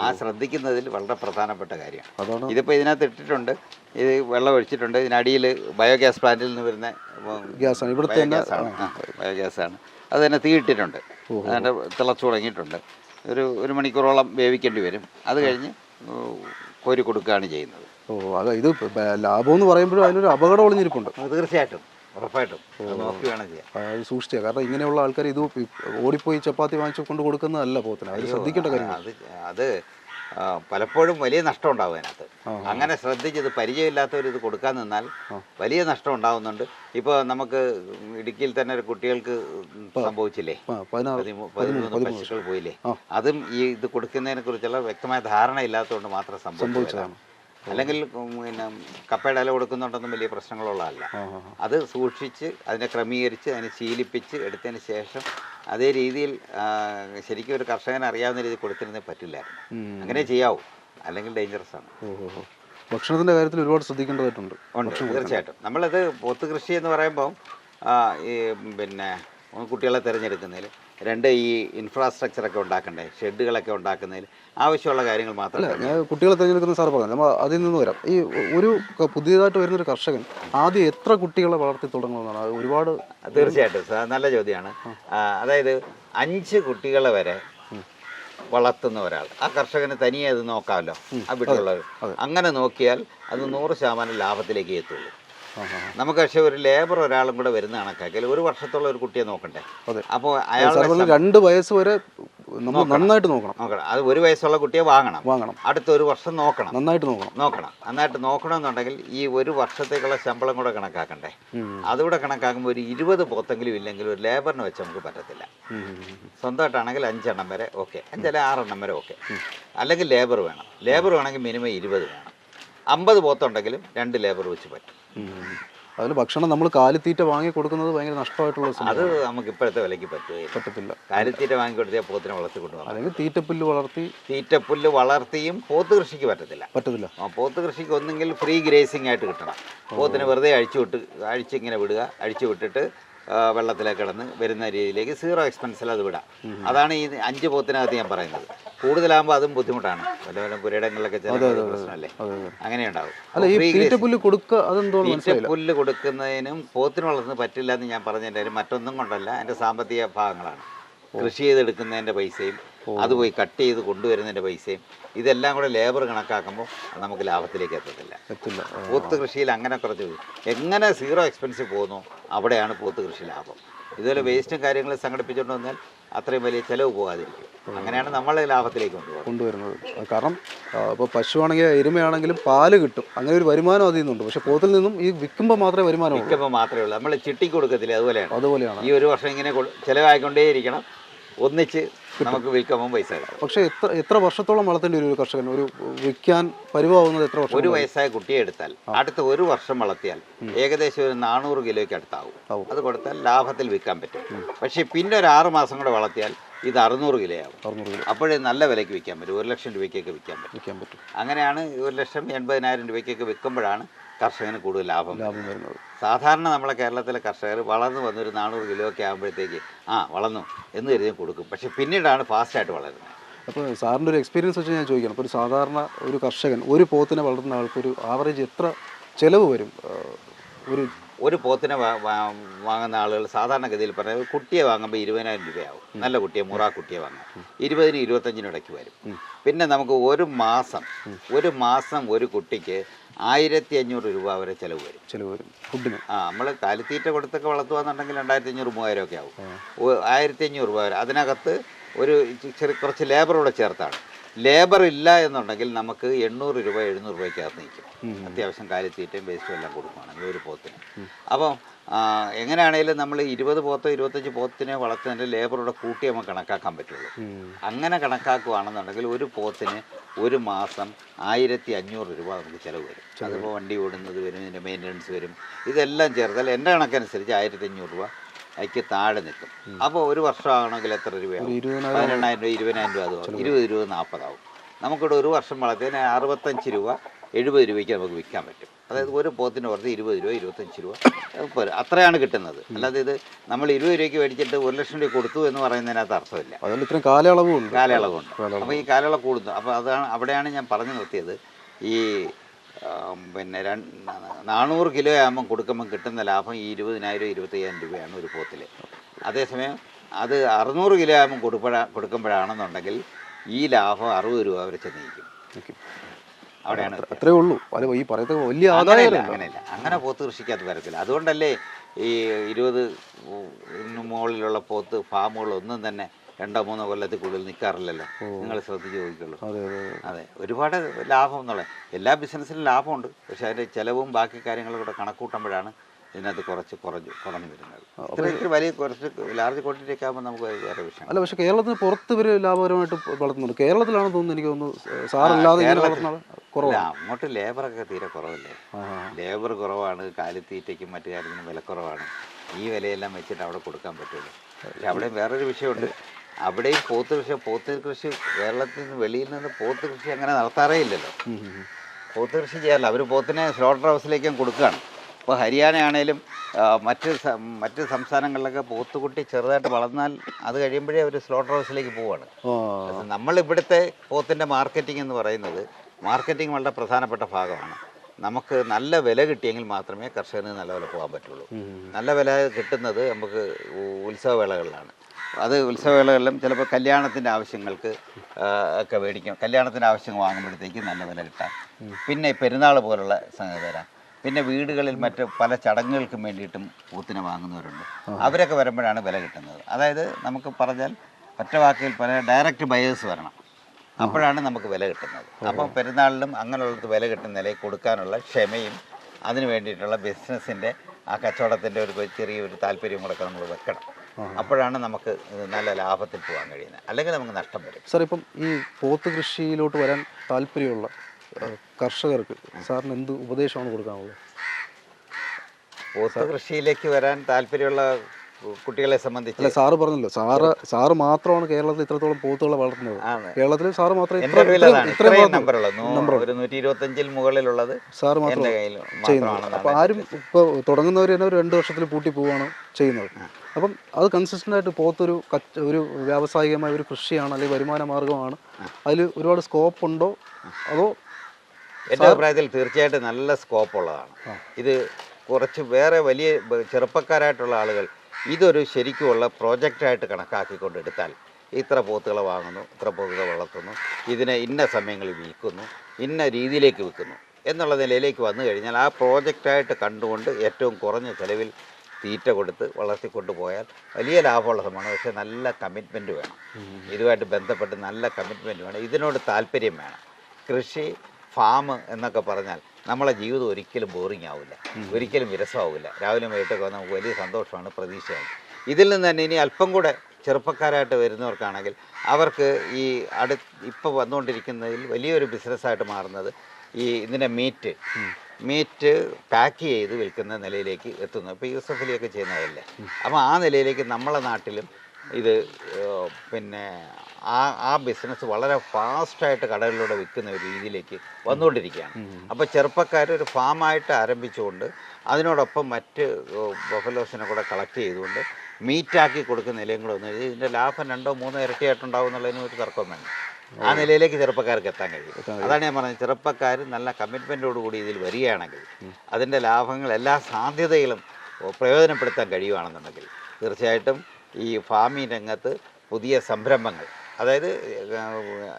ആ ശ്രദ്ധിക്കുന്നതിൽ വളരെ പ്രധാനപ്പെട്ട കാര്യമാണ്. ഇതിപ്പോൾ ഇതിനകത്ത് ഇട്ടിട്ടുണ്ട്. ഇത് വെള്ളം ഒഴിച്ചിട്ടുണ്ട്. ഇതിനടിയിൽ ബയോഗ്യാസ് പ്ലാന്റിൽ നിന്ന് വരുന്ന ഗ്യാസാണ്. ഇവിടുത്തെ ബയോഗ്യാസാണ്. അത് തന്നെ തീ ഇട്ടിട്ടുണ്ട് അതിന്റെ തിളച്ചു തുടങ്ങിയിട്ടുണ്ട്. ഒരു ഒരു മണിക്കൂറോളം വേവിക്കേണ്ടി വരും. അത് കഴിഞ്ഞ് കോരി കൊടുക്കുകയാണ് ചെയ്യുന്നത്. ഓ അത് ഇത് ലാഭം എന്ന് പറയുമ്പോഴും അതിനൊരു അപകടം ഒളിഞ്ഞിരിപ്പുണ്ട്. അത് തീർച്ചയായിട്ടും. ഉറപ്പായിട്ടും. സൂക്ഷിക്കുക കാരണം ഇങ്ങനെയുള്ള ആൾക്കാർ ഇത് ഓടിപ്പോയി ചപ്പാത്തി വാങ്ങിച്ചു കൊണ്ട് കൊടുക്കുന്നതല്ല പോത്തിന്. അത് ശ്രദ്ധിക്കേണ്ട കാര്യം അത് പലപ്പോഴും വലിയ നഷ്ടം ഉണ്ടാവും അതിനകത്ത് അങ്ങനെ ശ്രദ്ധിച്ച് ഇത് പരിചയമില്ലാത്തവർ ഇത് കൊടുക്കാൻ നിന്നാൽ വലിയ നഷ്ടം ഉണ്ടാവുന്നുണ്ട്. ഇപ്പോൾ നമുക്ക് ഇടുക്കിയിൽ തന്നെ ഒരു കുട്ടികൾക്ക് സംഭവിച്ചില്ലേ? പതിമൂന്ന് പശുക്കൾ പോയില്ലേ? അതും ഈ ഇത് കൊടുക്കുന്നതിനെ കുറിച്ചുള്ള വ്യക്തമായ ധാരണ ഇല്ലാത്തതുകൊണ്ട് മാത്രം സംഭവിച്ചതാണ്. അല്ലെങ്കിൽ പിന്നെ കപ്പയുടെ ഇല കൊടുക്കുന്നുണ്ടെന്നും വലിയ പ്രശ്നങ്ങളുള്ളതല്ല. അത് സൂക്ഷിച്ച് അതിനെ ക്രമീകരിച്ച് അതിനെ ശീലിപ്പിച്ച് എടുത്തതിന് ശേഷം അതേ രീതിയിൽ ശരിക്കും ഒരു കർഷകന് അറിയാവുന്ന രീതിയിൽ കൊടുത്തിരുന്നേ പറ്റില്ലായിരുന്നു. അങ്ങനെ ചെയ്യാവൂ. അല്ലെങ്കിൽ ഡേഞ്ചറസ് ആണ്. ഭക്ഷണത്തിന്റെ കാര്യത്തിൽ ഒരുപാട് ശ്രദ്ധിക്കേണ്ടതായിട്ടുണ്ട്. ഉണ്ട് തീർച്ചയായിട്ടും. നമ്മളത് പോത്ത് കൃഷി എന്ന് പറയുമ്പോൾ ഈ പിന്നെ കുട്ടികളെ തിരഞ്ഞെടുക്കുന്നതിൽ രണ്ട് ഈ ഇൻഫ്രാസ്ട്രക്ചർ ഒക്കെ ഉണ്ടാക്കണ്ടേ? ഷെഡുകളൊക്കെ ഉണ്ടാക്കുന്നതിൽ ആവശ്യമുള്ള കാര്യങ്ങൾ മാത്രം കുട്ടികളെ തിരഞ്ഞെടുക്കുന്ന സാർ പറഞ്ഞു നമ്മൾ അതിൽ നിന്ന് വരാം. ഈ ഒരു പുതിയതായിട്ട് വരുന്ന ഒരു കർഷകൻ ആദ്യം എത്ര കുട്ടികളെ വളർത്തി തുടങ്ങുന്നതാണ് ഒരുപാട് തീർച്ചയായിട്ടും. സാർ നല്ല ചോദ്യമാണ്. അതായത് അഞ്ച് കുട്ടികളെ വരെ വളർത്തുന്ന ഒരാൾ. ആ കർഷകന് തനിയെ അത് നോക്കാമല്ലോ. ആ വീട്ടിലുള്ളവർ. അങ്ങനെ നോക്കിയാൽ അത് നൂറ് ശതമാനം ലാഭത്തിലേക്ക് എത്തുള്ളൂ. നമുക്ക് പക്ഷേ ഒരു ലേബർ ഒരാളും കൂടെ വരുന്ന കണക്കാക്കിയാൽ ഒരു വർഷത്തുള്ള ഒരു കുട്ടിയെ നോക്കണ്ടേ. അപ്പോൾ അയാൾ രണ്ട് വയസ്സ് വരെ നമ്മൾ നന്നായിട്ട് നോക്കണം. നോക്കണം. അത് ഒരു വയസ്സുള്ള കുട്ടിയെ വാങ്ങണം. വാങ്ങണം. അടുത്ത ഒരു വർഷം നോക്കണം. നന്നായിട്ട് നോക്കണം. നോക്കണം. നന്നായിട്ട് നോക്കണമെന്നുണ്ടെങ്കിൽ ഈ ഒരു വർഷത്തേക്കുള്ള ശമ്പളം കൂടെ കണക്കാക്കണ്ടേ. അതുകൂടെ കണക്കാക്കുമ്പോൾ ഒരു ഇരുപത് പോത്തെങ്കിലും ഇല്ലെങ്കിൽ ഒരു ലേബറിന് വെച്ച് നമുക്ക് പറ്റത്തില്ല. സ്വന്തമായിട്ടാണെങ്കിൽ അഞ്ചെണ്ണം വരെ ഓക്കെ. അഞ്ചല്ല ആറെണ്ണം വരെ ഓക്കെ. അല്ലെങ്കിൽ ലേബർ വേണം. ലേബർ വേണമെങ്കിൽ മിനിമം ഇരുപത് വേണം. അമ്പത് പോത്തുണ്ടെങ്കിലും രണ്ട് ലേബർ വെച്ച് പറ്റും. അതിൽ ഭക്ഷണം നമ്മൾ കാലിത്തീറ്റ വാങ്ങി കൊടുക്കുന്നത് ഭയങ്കര നഷ്ടമായിട്ടുള്ള അത് നമുക്ക് ഇപ്പോഴത്തെ വിലയ്ക്ക് പറ്റുകയില്ല പറ്റത്തില്ല. കാലിത്തീറ്റ വാങ്ങി വാങ്ങിക്കൊടുത്തേ പോത്തിനെ വളർത്തി കൊണ്ടുപോകാം അല്ലെങ്കിൽ തീറ്റപ്പുല്ല് വളർത്തി തീറ്റപ്പുല്ല് വളർത്തിയും പോത്ത് കൃഷിക്ക് പറ്റത്തില്ല. പറ്റത്തില്ല. ആ പോത്ത് കൃഷിക്ക് ഒന്നെങ്കിൽ ഫ്രീ ഗ്രേസിംഗ് ആയിട്ട് കിട്ടണം. പോത്തിനെ വെറുതെ അഴിച്ചു വിട്ട് അഴിച്ചിങ്ങനെ വിടുക അഴിച്ചു വിട്ടിട്ട് വെള്ളത്തിലേക്ക് കിടന്ന് വരുന്ന രീതിയിലേക്ക് സീറോ എക്സ്പെൻസിൽ അത് വിടാം. അതാണ് ഈ അഞ്ച് പോത്തിനകത്ത് ഞാൻ പറയുന്നത്. കൂടുതലാകുമ്പോൾ അതും ബുദ്ധിമുട്ടാണ്. വല്ല വല്ല പുരയിടങ്ങളിലൊക്കെ ചില പ്രശ്നമല്ലേ? അങ്ങനെ ഉണ്ടാവും പുല്ല് കൊടുക്കുന്നതിനും പോത്തിന് വളർത്തുന്നത് പറ്റില്ല എന്ന് ഞാൻ പറഞ്ഞതിന്റെ മറ്റൊന്നും കൊണ്ടല്ല എന്റെ സാമ്പത്തിക ഭാഗങ്ങളാണ്. കൃഷി ചെയ്തെടുക്കുന്നതിന്റെ പൈസയും അത് പോയി കട്ട് ചെയ്ത് കൊണ്ടുവരുന്നതിന്റെ പൈസയും ഇതെല്ലാം കൂടെ ലേബർ കണക്കാക്കുമ്പോൾ നമുക്ക് ലാഭത്തിലേക്ക് എത്തത്തില്ല. എത്തില്ല. പോത്ത് കൃഷിയിൽ അങ്ങനെ കുറച്ച് എങ്ങനെ സീറോ എക്സ്പെൻസ് പോകുന്നു അവിടെയാണ് പോത്ത് കൃഷി ലാഭം. ഇതുപോലെ വേസ്റ്റും കാര്യങ്ങളും സംഘടിപ്പിച്ചുകൊണ്ട് വന്നാൽ അത്രയും വലിയ ചിലവ് പോകാതിരിക്കും. അങ്ങനെയാണ് നമ്മളെ ലാഭത്തിലേക്ക് കൊണ്ടുപോകുന്നത്. കൊണ്ടുവരുന്നത്. കാരണം ഇപ്പോൾ പശുവാണെങ്കിൽ എരുമയാണെങ്കിലും പാൽ കിട്ടും. അങ്ങനെ ഒരു വരുമാനം അതിൽ നിന്നുണ്ട്. പക്ഷേ പോത്തിൽ നിന്നും ഈ വിൽക്കുമ്പോൾ മാത്രമേ വരുമാനം വിൽക്കുമ്പോൾ മാത്രമേ ഉള്ളൂ. നമ്മൾ ചിട്ടിക്ക് കൊടുക്കത്തില്ല? അതുപോലെയാണ്. അതുപോലെയാണ്. ഈ ഒരു വർഷം ഇങ്ങനെ ചിലവായിക്കൊണ്ടേയിരിക്കണം. ഒന്നിച്ച് നമുക്ക് വിൽക്കുമ്പോൾ പൈസ കിട്ടും പക്ഷേ എത്ര എത്ര വർഷത്തോളം വളർത്തേണ്ടി വരും ഒരു കർഷകൻ. ഒരു വിൽക്കാൻ പരിവാവുന്നത് എത്ര വർഷം ഒരു വയസ്സായ കുട്ടിയെ എടുത്താൽ അടുത്ത ഒരു വർഷം വളർത്തിയാൽ ഏകദേശം ഒരു നാനൂറ് കിലോയ്ക്ക് അടുത്താവും. അത് കൊടുത്താൽ ലാഭത്തിൽ വിൽക്കാൻ പറ്റും. പക്ഷേ പിന്നെ ഒരു ആറ് മാസം കൂടെ വളർത്തിയാൽ ഇത് അറുന്നൂറ് കിലോയാവും. അറുന്നൂറ് കിലോ. അപ്പോഴേ നല്ല വിലയ്ക്ക് വിൽക്കാൻ പറ്റും. ഒരു ലക്ഷം രൂപയ്ക്കൊക്കെ വിൽക്കാൻ പറ്റും. വിൽക്കാൻ പറ്റും. അങ്ങനെയാണ് ഒരു ലക്ഷം എൺപതിനായിരം രൂപയ്ക്കൊക്കെ വിൽക്കുമ്പോഴാണ് കർഷകന് കൂടുതൽ ലാഭം ലാഭം വരുന്നത്. സാധാരണ നമ്മളെ കേരളത്തിലെ കർഷകർ വളർന്നു വന്നൊരു നാനൂറ് കിലോ ഒക്കെ ആകുമ്പോഴത്തേക്ക് ആ വളർന്നു എന്ന് കരുതി കൊടുക്കും. പക്ഷെ പിന്നീടാണ് ഫാസ്റ്റായിട്ട് വളരുന്നത്. അപ്പോൾ സാറിന്റെ ഒരു എക്സ്പീരിയൻസ് വെച്ച് ഞാൻ ചോദിക്കണം. ഇപ്പോൾ ഒരു സാധാരണ ഒരു കർഷകൻ ഒരു പോത്തിനെ വളർത്തുന്ന ആൾക്കൊരു ആവറേജ് എത്ര ചിലവ് വരും? ഒരു ഒരു പോത്തിനെ വാങ്ങുന്ന ആളുകൾ സാധാരണഗതിയിൽ പറഞ്ഞാൽ കുട്ടിയെ വാങ്ങുമ്പോൾ ഇരുപതിനായിരം രൂപയാവും. നല്ല കുട്ടിയെ മുറ കുട്ടിയെ വാങ്ങാം ഇരുപതിന് ഇരുപത്തഞ്ചിനും ഇടയ്ക്ക് വരും. പിന്നെ നമുക്ക് ഒരു മാസം ഒരു മാസം ഒരു കുട്ടിക്ക് ആയിരത്തി അഞ്ഞൂറ് രൂപ വരെ ചിലവ് വരും. ചിലവ് വരും. ഫുഡിന്. ആ നമ്മൾ കാലിത്തീറ്റ കൊടുത്തൊക്കെ വളർത്തുകയെന്നുണ്ടെങ്കിൽ രണ്ടായിരത്തി അഞ്ഞൂറ് മൂവായിരം ഒക്കെ ആവും ആയിരത്തി അഞ്ഞൂറ് രൂപ വരെ. അതിനകത്ത് ഒരു ചെറിയ കുറച്ച് ലേബർ കൂടെ ചേർത്താണ്. ലേബർ ഇല്ല എന്നുണ്ടെങ്കിൽ നമുക്ക് എണ്ണൂറ് രൂപ എഴുന്നൂറ് രൂപയ്ക്കകത്ത് നിൽക്കും. അത്യാവശ്യം കാലിത്തീറ്റയും വേസ്റ്റും എല്ലാം കൊടുക്കുകയാണെങ്കിൽ ഒരു പോത്തിന്. അപ്പം എങ്ങനെയാണെങ്കിലും നമ്മൾ ഇരുപത് പോത്തോ ഇരുപത്തഞ്ച് പോത്തിനെ വളർത്തുന്നതിന്റെ ലേബറോടെ കൂട്ടി നമുക്ക് കണക്കാക്കാൻ പറ്റുള്ളൂ. അങ്ങനെ കണക്കാക്കുകയാണെന്നുണ്ടെങ്കിൽ ഒരു പോത്തിന് ഒരു മാസം ആയിരത്തി അഞ്ഞൂറ് രൂപ നമുക്ക് ചിലവ് വരും. അതിപ്പോൾ വണ്ടി ഓടുന്നത് വരും ഇതിന്റെ മെയിന്റനൻസ് വരും. ഇതെല്ലാം ചേർത്താൽ എന്റെ കണക്കനുസരിച്ച് ആയിരത്തി അഞ്ഞൂറ് രൂപ അതിക്ക് താഴെ നിൽക്കും. അപ്പോൾ ഒരു വർഷമാണെങ്കിൽ എത്ര രൂപയാവും? പതിനെണ്ണായിരം രൂപ ഇരുപതിനായിരം രൂപ അതും ഇരുപത് രൂപ നാൽപ്പതാവും. നമുക്കിവിടെ ഒരു വർഷം വളർത്തിയതിന് അറുപത്തഞ്ച് രൂപ എഴുപത് രൂപയ്ക്ക് നമുക്ക് വിൽക്കാൻ പറ്റും. അതായത് ഒരു പോത്തിന് പുറത്ത് ഇരുപത് രൂപ ഇരുപത്തഞ്ച് രൂപ അത് അത്രയാണ് കിട്ടുന്നത്. അല്ലാതെ ഇത് നമ്മൾ ഇരുപത് രൂപയ്ക്ക് മേടിച്ചിട്ട് ഒരു ലക്ഷം രൂപ കൊടുത്തു എന്ന് പറയുന്നതിനകത്ത് അർത്ഥമില്ല. അതിലിത്രയും കാലയളവും ഉണ്ട് കാലയളവുണ്ട്. അപ്പോൾ ഈ കാലയളവ് കൂടുന്നു. അപ്പോൾ അതാണ് അവിടെയാണ് ഞാൻ പറഞ്ഞു നിർത്തിയത്. ഈ പിന്നെ രണ്ട് നാനൂറ് കിലോ ആകുമ്പം കൊടുക്കുമ്പം കിട്ടുന്ന ലാഭം ഈ ഇരുപതിനായിരം ഇരുപത്തയ്യായിരം രൂപയാണ് ഒരു പോത്തിൽ അതേസമയം അത് അറുന്നൂറ് കിലോ ആകുമ്പം കൊടുപ്പഴ കൊടുക്കുമ്പോഴാണെന്നുണ്ടെങ്കിൽ ഈ ലാഭം അറുപത് രൂപ വരെ ചെന്നിരിക്കും. അവിടെയാണ് അത്രേ ഉള്ളൂ. ഈ പറയുന്നത് വലിയ അങ്ങനെയല്ല ആദായം അങ്ങനെയല്ല. അങ്ങനെ പോത്ത് കൃഷിക്കകത്ത് വരത്തില്ല. അതുകൊണ്ടല്ലേ ഈ ഇരുപത് മുകളിലുള്ള പോത്ത് ഫാമുകളൊന്നും തന്നെ രണ്ടോ മൂന്നോ കൊല്ലത്തിൽ കൂടുതൽ നിൽക്കാറില്ലല്ലോ നിങ്ങൾ ശ്രദ്ധിച്ച് ചോദിക്കുള്ളൂ. അതെ ഒരുപാട് ലാഭം എന്നുള്ള എല്ലാ ബിസിനസ്സിലും ലാഭമുണ്ട്. പക്ഷെ അതിന്റെ ചിലവും ബാക്കി കാര്യങ്ങളും കൂടെ കണക്കൂട്ടുമ്പോഴാണ് ഇതിനകത്ത് കുറച്ച് കുറഞ്ഞു കുറഞ്ഞു വരുന്നത്. ഇത്ര ഇത്ര വലിയ കുറച്ച് ലാർജ് ക്വാണ്ടിറ്റി ഒക്കെ ആകുമ്പോൾ നമുക്ക് വേറെ വിഷയം അല്ല പക്ഷേ കേരളത്തിന് പുറത്ത് ഇവർ ലാഭകരമായിട്ട് വളർത്തുന്നുണ്ട്. കേരളത്തിലാണ് തോന്നുന്നു എനിക്ക് തോന്നുന്നു സാറല്ലാതെ കുറവാണ്. അങ്ങോട്ട് ലേബറൊക്കെ തീരെ കുറവല്ലേ. ലേബർ കുറവാണ് കാലിത്തീറ്റയ്ക്കും മറ്റു കാര്യത്തിനും വില കുറവാണ്. ഈ വിലയെല്ലാം വെച്ചിട്ട് അവിടെ കൊടുക്കാൻ പറ്റുള്ളൂ പക്ഷെ അവിടെ വേറൊരു വിഷയമുണ്ട്. അവിടെയും പോത്ത് കൃഷി പോത്ത് കൃഷി കേരളത്തിൽ നിന്ന് വെളിയിൽ നിന്ന് പോത്ത് കൃഷി അങ്ങനെ നടത്താറേ ഇല്ലല്ലോ. പോത്ത് കൃഷി ചെയ്യാറില്ല. അവർ പോത്തിനെ സ്ലോട്ടർ ഹൗസിലേക്കും കൊടുക്കുകയാണ്. ഇപ്പോൾ ഹരിയാന ആണേലും ആ, മറ്റ് മറ്റ് സംസ്ഥാനങ്ങളിലൊക്കെ പോത്തുകുട്ടി ചെറുതായിട്ട് വളർന്നാൽ അത് കഴിയുമ്പോഴേ അവർ സ്ലോട്ടർ ഹൗസിലേക്ക് പോവുകയാണ് നമ്മളിവിടുത്തെ പോത്തിന്റെ മാർക്കറ്റിംഗ് എന്ന് പറയുന്നത് മാർക്കറ്റിംഗ് വളരെ പ്രധാനപ്പെട്ട ഭാഗമാണ്. നമുക്ക് നല്ല വില കിട്ടിയെങ്കിൽ മാത്രമേ കർഷകന് നല്ല വില പോകാൻ പറ്റുള്ളൂ. നല്ല വില കിട്ടുന്നത് നമുക്ക് ഉത്സവവേളകളിലാണ്. അത് ഉത്സവവേളകളിലും ചിലപ്പോൾ കല്യാണത്തിന്റെ ആവശ്യങ്ങൾക്ക് ഒക്കെ മേടിക്കും. കല്യാണത്തിന്റെ ആവശ്യങ്ങൾ വാങ്ങുമ്പോഴത്തേക്ക് നല്ല വില കിട്ടാം. പിന്നെ പെരുന്നാൾ പോലുള്ള സംഗതി വരാം. പിന്നെ വീടുകളിൽ മറ്റ് പല ചടങ്ങുകൾക്കും വേണ്ടിയിട്ടും പൂത്തിനെ വാങ്ങുന്നവരുണ്ട്. അവരൊക്കെ വരുമ്പോഴാണ് വില കിട്ടുന്നത്. അതായത് നമുക്ക് പറഞ്ഞാൽ ഒറ്റ വാക്കിൽ പല ഡയറക്റ്റ് ബയേഴ്സ് വരണം. അപ്പോഴാണ് നമുക്ക് വില കിട്ടുന്നത്. അപ്പം പെരുന്നാളിലും അങ്ങനെയുള്ളത് വില കിട്ടുന്ന നിലയിൽ കൊടുക്കാനുള്ള ക്ഷമയും അതിന് വേണ്ടിയിട്ടുള്ള ബിസിനസ്സിന്റെ ആ കച്ചവടത്തിന്റെ ഒരു ചെറിയൊരു താല്പര്യം കൂടെ നമ്മൾ വെക്കണം. അപ്പോഴാണ് നമുക്ക് നല്ല ലാഭത്തിൽ പോകാൻ കഴിയുന്നത്. അല്ലെങ്കിൽ നമുക്ക് നഷ്ടം വരും. സാർ ഇപ്പം ഈ പോത്ത് കൃഷിയിലോട്ട് വരാൻ താല്പര്യമുള്ള കർഷകർക്ക് സാറിന് എന്ത് ഉപദേശമാണ് കൊടുക്കാനുള്ളത്? പോത്ത് കൃഷിയിലേക്ക് വരാൻ താല്പര്യമുള്ള കുട്ടികളെ അല്ല സംബന്ധിച്ച് സാറ് പറഞ്ഞല്ലോ. സാറ് സാറ് മാത്രമാണ് കേരളത്തിൽ ഇത്രത്തോളം പോത്തുകളെ വളർത്തുന്നത്. കേരളത്തിൽ സാറ് മാത്രമേ ഇത്രയും-. നമ്പറുള്ളത് ഒരു നൂറ്റി ഇരുപത്തഞ്ചിൽ മുകളിലുള്ളത് സാറ് മാത്രം ചെയ്യുന്നത്. ആരും ഇപ്പോൾ തുടങ്ങുന്നവർ തന്നെ ഒരു രണ്ട് വർഷത്തിൽ പൂട്ടി പോവുകയാണ് ചെയ്യുന്നത്. അപ്പം അത് കൺസിസ്റ്റന്റ് ആയിട്ട് പോത്തൊരു കച്ച ഒരു വ്യാവസായികമായ ഒരു കൃഷിയാണ് അല്ലെങ്കിൽ വരുമാന മാർഗമാണ് അതിൽ ഒരുപാട് സ്കോപ്പ് ഉണ്ടോ? അതോ എന്റെ അഭിപ്രായത്തിൽ തീർച്ചയായിട്ടും നല്ല സ്കോപ്പ് ഉള്ളതാണ്. ഇത് കുറച്ച് വേറെ വലിയ ചെറുപ്പക്കാരായിട്ടുള്ള ആളുകൾ ഇതൊരു ശരിക്കുമുള്ള പ്രോജക്റ്റായിട്ട് കണക്കാക്കിക്കൊണ്ട് എടുത്താൽ ഇത്ര പോത്തുകളെ വാങ്ങുന്നു ഇത്ര പോത്തുകളെ വളർത്തുന്നു ഇതിനെ ഇന്ന സമയങ്ങളിൽ വിൽക്കുന്നു ഇന്ന രീതിയിലേക്ക് വിൽക്കുന്നു എന്നുള്ള നിലയിലേക്ക് വന്നു കഴിഞ്ഞാൽ ആ പ്രോജക്റ്റായിട്ട് കണ്ടുകൊണ്ട് ഏറ്റവും കുറഞ്ഞ ചിലവിൽ തീറ്റ കൊടുത്ത് വളർത്തിക്കൊണ്ടു പോയാൽ വലിയ ലാഭമുള്ള സംഭവമാണ്. പക്ഷേ നല്ല കമ്മിറ്റ്മെന്റ് വേണം. ഇതുമായിട്ട് ബന്ധപ്പെട്ട് നല്ല കമ്മിറ്റ്മെന്റ് വേണം. ഇതിനോട് താല്പര്യം വേണം. കൃഷി ഫാം എന്നൊക്കെ പറഞ്ഞാൽ നമ്മളെ ജീവിതം ഒരിക്കലും ബോറിംഗ് ആവില്ല. ഒരിക്കലും വിരസമാവില്ല. രാവിലെ വൈകിട്ടൊക്കെ വന്നാൽ നമുക്ക് വലിയ സന്തോഷമാണ് പ്രതീക്ഷയാണ്. ഇതിൽ നിന്ന് തന്നെ ഇനി അല്പം കൂടെ ചെറുപ്പക്കാരായിട്ട് വരുന്നവർക്കാണെങ്കിൽ അവർക്ക് ഈ അടു ഇപ്പോൾ വന്നുകൊണ്ടിരിക്കുന്നതിൽ വലിയൊരു ബിസിനസ്സായിട്ട് മാറുന്നത് ഈ ഇതിന്റെ മീറ്റ് മീറ്റ് പാക്ക് ചെയ്ത് വിൽക്കുന്ന നിലയിലേക്ക് എത്തുന്നു. ഇപ്പോൾ യൂസഫ് അലിയൊക്കെ ചെയ്യുന്നതല്ലേ അപ്പോൾ ആ നിലയിലേക്ക് നമ്മളെ നാട്ടിലും ഇത് പിന്നെ ആ ആ ബിസിനസ് വളരെ ഫാസ്റ്റായിട്ട് കടകളിലൂടെ വിൽക്കുന്ന ഒരു രീതിയിലേക്ക് വന്നുകൊണ്ടിരിക്കുകയാണ്. അപ്പോൾ ചെറുപ്പക്കാർ ഒരു ഫാമായിട്ട് ആരംഭിച്ചുകൊണ്ട് അതിനോടൊപ്പം മറ്റ് ബഫലോസിനെ കൂടെ കളക്ട് ചെയ്തുകൊണ്ട് മീറ്റാക്കി കൊടുക്കുന്ന നിലയും കൂടെ വന്നു. ഇതിന്റെ ലാഭം രണ്ടോ മൂന്നോ ഇരട്ടിയായിട്ടുണ്ടാവും എന്നുള്ളതിന് ഒരു തർക്കം വേണം ആ നിലയിലേക്ക് ചെറുപ്പക്കാർക്ക് എത്താൻ കഴിയും. അതാണ് ഞാൻ പറഞ്ഞത്. ചെറുപ്പക്കാർ നല്ല കമ്മിറ്റ്മെന്റോടുകൂടി ഇതിൽ വരികയാണെങ്കിൽ അതിന്റെ ലാഭങ്ങൾ എല്ലാ സാധ്യതയിലും പ്രയോജനപ്പെടുത്താൻ കഴിയുകയാണെന്നുണ്ടെങ്കിൽ തീർച്ചയായിട്ടും ഈ ഫാമിംഗ് രംഗത്ത് പുതിയ സംരംഭങ്ങൾ അതായത്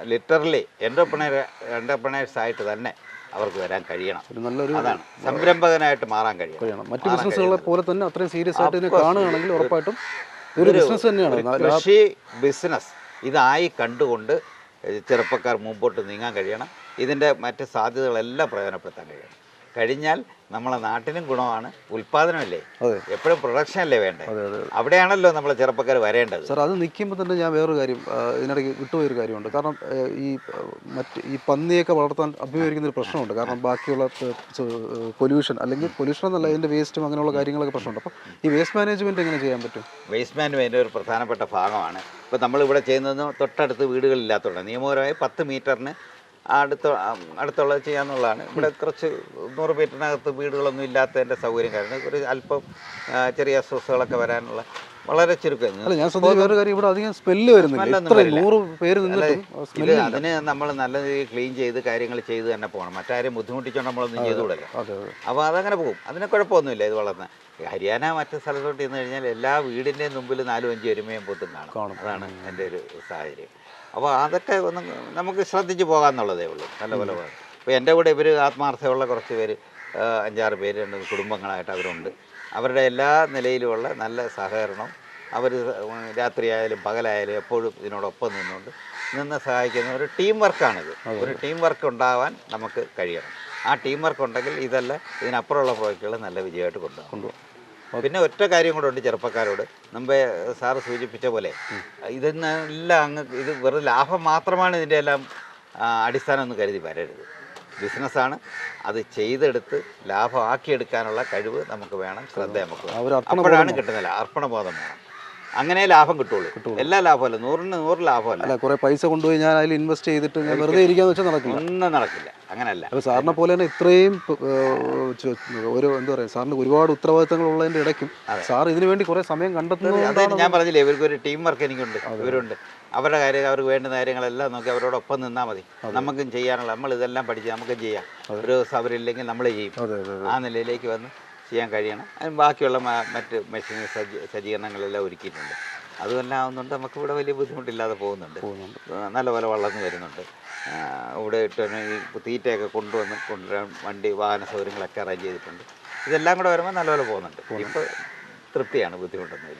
ലിറ്ററലി എന്റർപ്രണേർ എന്റർപ്രണേഴ്സ് ആയിട്ട് തന്നെ അവർക്ക് വരാൻ കഴിയണം. നല്ലൊരു അതാണ്. സംരംഭകനായിട്ട് മാറാൻ കഴിയണം. മറ്റു ബിസിനസ്സുകളെ പോലെ തന്നെ അത്രയും സീരിയസ് ആയിട്ട് ഇതിനെ. കാണുകയാണെങ്കിൽ ഉറപ്പായിട്ടും ഒരു- ബിസിനസ് തന്നെയാണ്. കൃഷി ബിസിനസ് ഇതായി കണ്ടുകൊണ്ട് ചെറുപ്പക്കാർ മുമ്പോട്ട് നീങ്ങാൻ കഴിയണം. ഇതിന്റെ മറ്റ് സാധ്യതകളെല്ലാം പ്രയോജനപ്പെടുത്താൻ കഴിയണം. കഴിഞ്ഞാൽ നമ്മളെ നാട്ടിനും ഗുണമാണ് ഉൽപാദനമല്ലേ എപ്പോഴും പ്രൊഡക്ഷൻ അല്ലേ വേണ്ടേ അതെ അതെ. അവിടെയാണല്ലോ നമ്മളെ ചെറുപ്പക്കാർ വരേണ്ടത്. സാർ അത് നിൽക്കുമ്പോൾ തന്നെ ഞാൻ വേറൊരു കാര്യം ഇതിനിടയ്ക്ക് വിട്ടുപോയൊരു കാര്യമുണ്ട്. കാരണം ഈ മറ്റ് ഈ പന്നിയൊക്കെ വളർത്താൻ അഭിമുഖീകരിക്കുന്ന ഒരു പ്രശ്നമുണ്ട്. കാരണം ബാക്കിയുള്ള പൊല്യൂഷൻ അല്ലെങ്കിൽ പൊല്യൂഷൻ എന്നല്ല ഇതിന്റെ വേസ്റ്റും അങ്ങനെയുള്ള കാര്യങ്ങളൊക്കെ പ്രശ്നമുണ്ട്. അപ്പോൾ ഈ വേസ്റ്റ് മാനേജ്മെന്റ് എങ്ങനെ ചെയ്യാൻ പറ്റും? വേസ്റ്റ് മാനേജ്മെന്റ് ഒരു പ്രധാനപ്പെട്ട ഭാഗമാണ്. ഇപ്പോൾ നമ്മളിവിടെ ചെയ്യുന്നത് തൊട്ടടുത്ത് വീടുകളില്ലാത്തതുകൊണ്ട് നിയമപരമായി പത്ത് മീറ്ററിന് അടുത്ത അടുത്തുള്ളത് ചെയ്യാന്നുള്ളതാണ്. ഇവിടെ കുറച്ച് നൂറ് മീറ്ററിനകത്ത് വീടുകളൊന്നും ഇല്ലാത്തതിന്റെ സൗകര്യം കാരണം ഒരു അല്പം ചെറിയ അസ്വസ്ഥകളൊക്കെ വരാനുള്ള വളരെ ചുരുക്കം. അല്ല ഞാൻ ശ്രദ്ധിച്ച വേറൊരു കാര്യം. ഇവിടെ അധികം സ്മെല്ല് വരുന്നില്ല. നൂറ് പേര് ഇത് അതിന് നമ്മൾ നല്ല രീതിയിൽ ക്ലീൻ ചെയ്ത് കാര്യങ്ങൾ ചെയ്ത് തന്നെ പോകണം. മറ്റാരും ബുദ്ധിമുട്ടിച്ചോണ്ട് നമ്മളൊന്നും ചെയ്തുകൂടല്ലോ. അപ്പോൾ അതങ്ങനെ പോകും. അതിന് കുഴപ്പമൊന്നുമില്ല ഇത് വളർന്ന്. ഹരിയാന മറ്റു സ്ഥലത്തോട്ട് ചെന്ന് കഴിഞ്ഞാൽ എല്ലാ വീടിന്റെയും മുമ്പിൽ നാലും അഞ്ചും എരുമയും പോത്തും കാണും. അതാണ് എന്റെ ഒരു സാഹചര്യം. അപ്പോൾ അതൊക്കെ ഒന്ന് നമുക്ക് ശ്രദ്ധിച്ച് പോകാമെന്നുള്ളതേ ഉള്ളൂ. നല്ല പോലെ പോകാം ഇപ്പോൾ എന്റെ കൂടെ ഇവർ ആത്മാർത്ഥമുള്ള കുറച്ച് പേര് അഞ്ചാറ് പേര് ഉണ്ട് കുടുംബങ്ങളായിട്ട് അവരുണ്ട്. അവരുടെ എല്ലാ നിലയിലുമുള്ള നല്ല സഹകരണം അവർ രാത്രിയായാലും പകലായാലും എപ്പോഴും ഇതിനോടൊപ്പം നിന്നുകൊണ്ട് നിന്ന് സഹായിക്കുന്ന ഒരു ടീം വർക്കാണിത്. ഒരു ടീം വർക്ക് ഉണ്ടാവാൻ നമുക്ക് കഴിയണം. ആ ടീം വർക്ക് ഉണ്ടെങ്കിൽ ഇതല്ല ഇതിനപ്പുറമുള്ള പ്രോജക്റ്റുകൾ നല്ല വിജയമായിട്ട് കൊണ്ടുപോകും. പിന്നെ ഒറ്റ കാര്യം കൂടെ ഉണ്ട് ചെറുപ്പക്കാരോട്. മുമ്പേ സാറ് സൂചിപ്പിച്ച പോലെ ഇതെല്ലാം അങ്ങ് ഇത് വെറുതെ ലാഭം മാത്രമാണ് ഇതിന്റെ എല്ലാം അടിസ്ഥാനം എന്ന് കരുതി വരരുത്. ബിസിനസ്സാണ്. അത് ചെയ്തെടുത്ത് ലാഭമാക്കിയെടുക്കാനുള്ള കഴിവ് നമുക്ക് വേണം ശ്രദ്ധ നമുക്ക് അപ്പോഴാണ് കിട്ടുന്നില്ല അർപ്പണബോധം വേണം. അങ്ങനെ ലാഭം കിട്ടുള്ളൂ. എല്ലാ ലാഭമല്ല നൂറിന് നൂറ് ലാഭമല്ല. അല്ല കുറെ പൈസ കൊണ്ടുപോയി ഞാൻ അതിൽ ഇൻവെസ്റ്റ് ചെയ്തിട്ട് ഞാൻ വെറുതെ ഇരിക്കാന്ന് വെച്ചാൽ നടക്കില്ല. ഒന്നും നടക്കില്ല അങ്ങനല്ല. അപ്പോൾ സാറിനെ പോലെ തന്നെ ഇത്രയും ഒരു എന്താ പറയുക സാറിന് ഒരുപാട് ഉത്തരവാദിത്തങ്ങൾ ഉള്ളതിന്റെ ഇടയ്ക്കും സാർ ഇതിനു വേണ്ടി കുറെ സമയം കണ്ടെത്തുന്നത് ഞാൻ പറഞ്ഞില്ലേ ഇവർക്ക് ഒരു ടീം വർക്ക് എനിക്കുണ്ട് ഇവരുണ്ട്. അവരുടെ കാര്യം അവർക്ക് വേണ്ട കാര്യങ്ങളെല്ലാം നോക്കി അവരോടൊപ്പം നിന്നാൽ മതി. നമുക്കും ചെയ്യാനുള്ള നമ്മൾ ഇതെല്ലാം പഠിച്ച് നമുക്കും ചെയ്യാം. ഒരു ദിവസം അവരില്ലെങ്കിൽ നമ്മൾ ചെയ്യും. ആ നിലയിലേക്ക് വന്ന് ചെയ്യാൻ കഴിയണം. അതിന് ബാക്കിയുള്ള മറ്റ് മെഷീൻ സജ്ജ സജ്ജീകരണങ്ങളെല്ലാം ഒരുക്കിയിട്ടുണ്ട്. അതുമെല്ലാം ആവുന്നുണ്ട് നമുക്ക് ഇവിടെ വലിയ ബുദ്ധിമുട്ടില്ലാതെ പോകുന്നുണ്ട്. നല്ല പോലെ നല്ലപോലെ വളർന്നു വരുന്നുണ്ട് ഇവിടെ ഇട്ട് ഈ തീറ്റയൊക്കെ കൊണ്ടുവന്ന് കൊണ്ടുവരാൻ വണ്ടി വാഹന സൗകര്യങ്ങളൊക്കെ അറേഞ്ച് ചെയ്തിട്ടുണ്ട്. ഇതെല്ലാം കൂടെ വരുമ്പോൾ നല്ലപോലെ പോകുന്നുണ്ട്. ഇപ്പോൾ തൃപ്തിയാണ് ബുദ്ധിമുട്ടൊന്നുമില്ല.